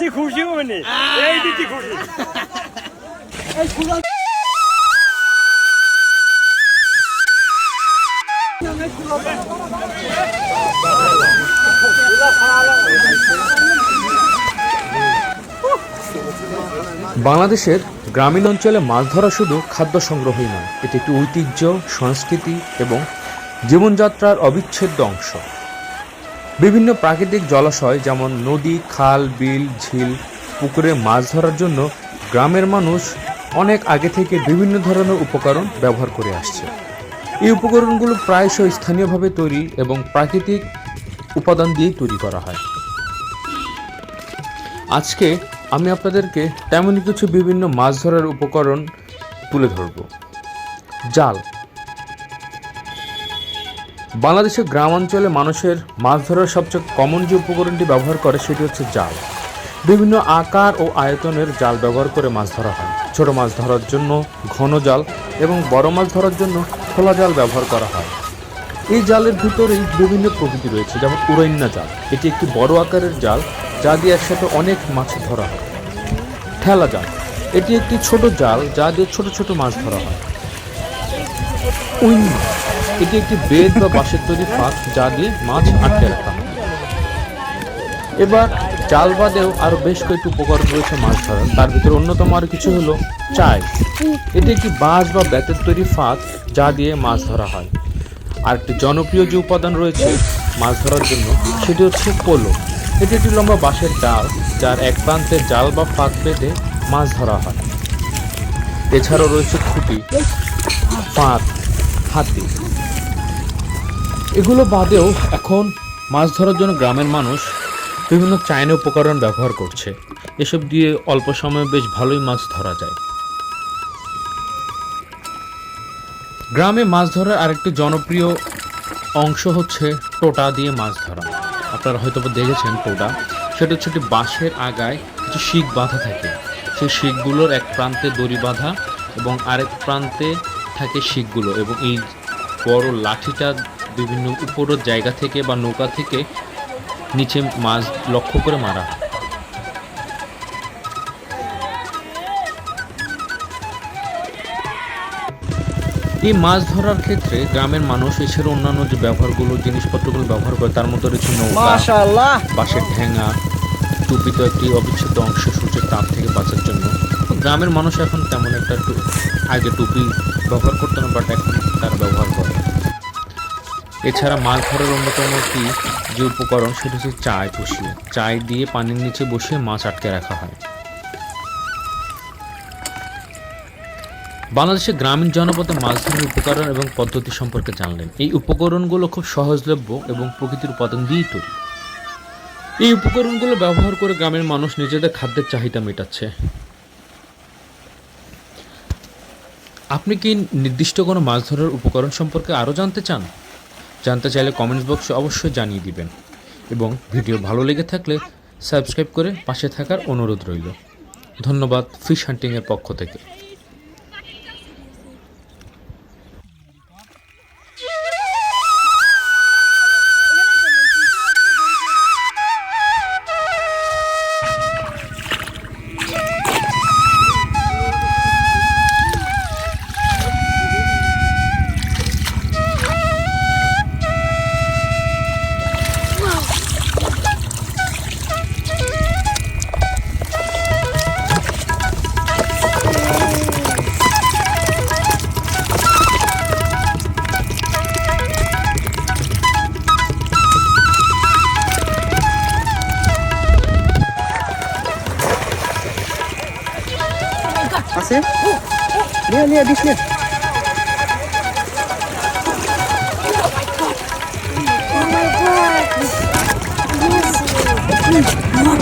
দিচ্ছি খুশি মানে। এই দিচ্ছি খুশি। বাংলাদেশের গ্রামীণ অঞ্চলে মাছ ধরা শুধু খাদ্য সংগ্রহই নয়, এটি একটি ঐতিহ্য, সংস্কৃতি এবং জীবনযাত্রার অবিচ্ছেদ্য অংশ। বিভিন্ন প্রাকৃতিক জলাশয়, যেমন নদী, খাল, বিল, ঝিল, পুকুরে মাছ ধরার জন্য গ্রামের মানুষ অনেক আগে থেকে বিভিন্ন ধরনের উপকরণ ব্যবহার করে আসছে। এই উপকরণগুলো প্রায়শই স্থানীয়ভাবে তৈরি এবং প্রাকৃতিক উপাদান দিয়ে তৈরি করা হয়। আজকে আমি আপনাদেরকে তেমনই কিছু বিভিন্ন মাছ ধরার উপকরণ তুলে ধরব। জাল। বাংলাদেশের গ্রামাঞ্চলে মানুষের মাছ ধরার সবচেয়ে কমন যে উপকরণটি ব্যবহার করে সেটি হচ্ছে জাল। বিভিন্ন আকার ও আয়তনের জাল ব্যবহার করে মাছ ধরা হয়। ছোট মাছ ধরার জন্য ঘন জাল এবং বড় মাছ ধরার জন্য খোলা জাল ব্যবহার করা হয়। এই জালের ভিতরেই বিভিন্ন প্রকৃতি রয়েছে, যেমন উড়াইন্না জাল। এটি একটি বড় আকারের জাল যা দিয়ে একসাথে অনেক মাছ ধরা হয়। ঠেলা জাল। এটি একটি ছোট জাল যা দিয়ে ছোট ছোট মাছ ধরা হয়। উইন। এটি একটি বেদ বা বাঁশের তৈরি ফাঁক যা দিয়ে মাছ আটকে রাখা। এবার জাল বাদেও আরও বেশ কয়েকটি উপকরণ রয়েছে মাছ ধরার। তার ভিতরে অন্যতম আর কিছু হলো চাই। এটি একটি বাঁশ বা বেতের তৈরি ফাঁক যা দিয়ে মাছ ধরা হয়। আর একটি জনপ্রিয় যে উপাদান রয়েছে মাছ ধরার জন্য, সেটি হচ্ছে পোলো। এটি একটি লম্বা বাঁশের ডাল যার এক প্রান্তে জাল বা ফাঁক বেঁধে মাছ ধরা হয়। এছাড়াও রয়েছে খুঁটি ফাঁদ হাতি এগুলো বাদেও এখন মাছ ধরার জন্য গ্রামের মানুষ বিভিন্ন চাইনা উপকরণ ব্যবহার করছে। এসব দিয়ে অল্প সময়ে বেশ ভালোই মাছ ধরা যায়। গ্রামে মাছ ধরার আরেকটি জনপ্রিয় অংশ হচ্ছে টোটা দিয়ে মাছ ধরা। আপনারা হয়তো দেখেছেন টোটা। সেটা হচ্ছে একটি বাঁশের আগায় কিছু শিক বাঁধা থাকে। সেই শিকগুলোর এক প্রান্তে দড়ি বাঁধা এবং আরেক প্রান্তে থাকে শিকগুলো এবং এই বড় লাঠিটা বিভিন্ন উপরের জায়গা থেকে বা নৌকা থেকে নিচে মাছ লক্ষ্য করে মারা হয়। এই মাছ ধরার ক্ষেত্রে গ্রামের মানুষ এছাড়া অন্যান্য যে ব্যবহারগুলো জিনিসপত্রগুলো ব্যবহার করে তার মধ্যে রয়েছে নৌকা বাঁশের ঠেঙা টুপি তো একটি অবিচ্ছেদ্য অংশ সূর্যের তাপ থেকে বাঁচার জন্য। গ্রামের মানুষ এখন তেমন একটা আগে টুপি ব্যবহার করতো না বাট এখন তার ব্যবহার করে। এছাড়া মাছ ধরার অন্যতম একটি যে উপকরণ, সেটা হচ্ছে চায় বসিয়ে। চায় দিয়ে পানির নিচে বসিয়ে মাছ আটকে রাখা হয়। বাংলাদেশের গ্রামীণ জনপদে মাছ ধরার উপকরণ এবং পদ্ধতি সম্পর্কে জানলেন। এই উপকরণগুলো খুব সহজলভ্য এবং প্রকৃতির উপাদান দিয়েই তৈরি। এই উপকরণগুলো ব্যবহার করে গ্রামের মানুষ নিজেদের খাদ্যের চাহিদা মেটাচ্ছে। আপনি কি নির্দিষ্ট কোনো মাছ ধরার উপকরণ সম্পর্কে আরও জানতে চান? জানতে চাইলে কমেন্টস বক্সে অবশ্যই জানিয়ে দিবেন। এবং ভিডিও ভালো লেগে থাকলে সাবস্ক্রাইব করে পাশে থাকার অনুরোধ রইল। ধন্যবাদ ফিশ হান্টিংয়ের পক্ষ থেকে। sen? Lea Lea bekle. Oh my god. Yes.